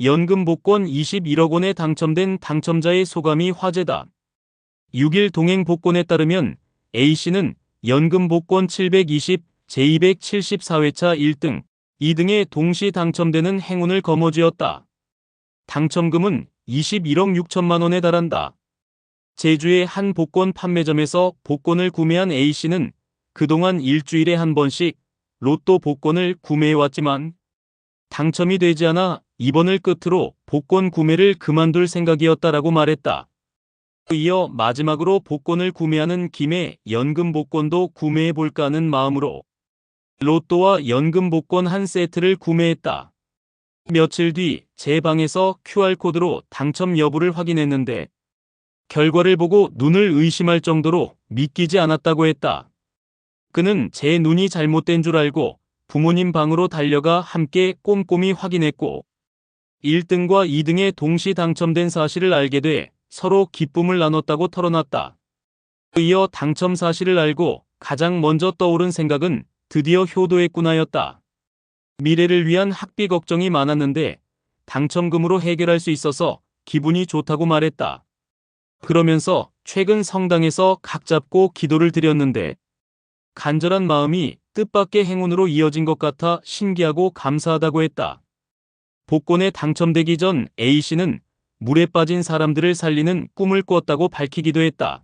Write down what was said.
연금 복권 21억 원에 당첨된 당첨자의 소감이 화제다. 6일 동행 복권에 따르면 A씨는 연금 복권 720, 제274회차 1등, 2등에 동시 당첨되는 행운을 거머쥐었다. 당첨금은 21억 6천만 원에 달한다. 제주의 한 복권 판매점에서 복권을 구매한 A씨는 그동안 일주일에 한 번씩 로또 복권을 구매해왔지만 당첨이 되지 않아 이번을 끝으로 복권 구매를 그만둘 생각이었다라고 말했다. 이어 마지막으로 복권을 구매하는 김에 연금 복권도 구매해볼까 하는 마음으로 로또와 연금 복권 한 세트를 구매했다. 며칠 뒤 제 방에서 QR코드로 당첨 여부를 확인했는데 결과를 보고 눈을 의심할 정도로 믿기지 않았다고 했다. 그는 제 눈이 잘못된 줄 알고 부모님 방으로 달려가 함께 꼼꼼히 확인했고 1등과 2등에 동시 당첨된 사실을 알게 돼 서로 기쁨을 나눴다고 털어놨다. 이어 당첨 사실을 알고 가장 먼저 떠오른 생각은 드디어 효도했구나였다. 미래를 위한 학비 걱정이 많았는데 당첨금으로 해결할 수 있어서 기분이 좋다고 말했다. 그러면서 최근 성당에서 각 잡고 기도를 드렸는데 간절한 마음이 뜻밖의 행운으로 이어진 것 같아 신기하고 감사하다고 했다. 복권에 당첨되기 전 A씨는 물에 빠진 사람들을 살리는 꿈을 꿨다고 밝히기도 했다.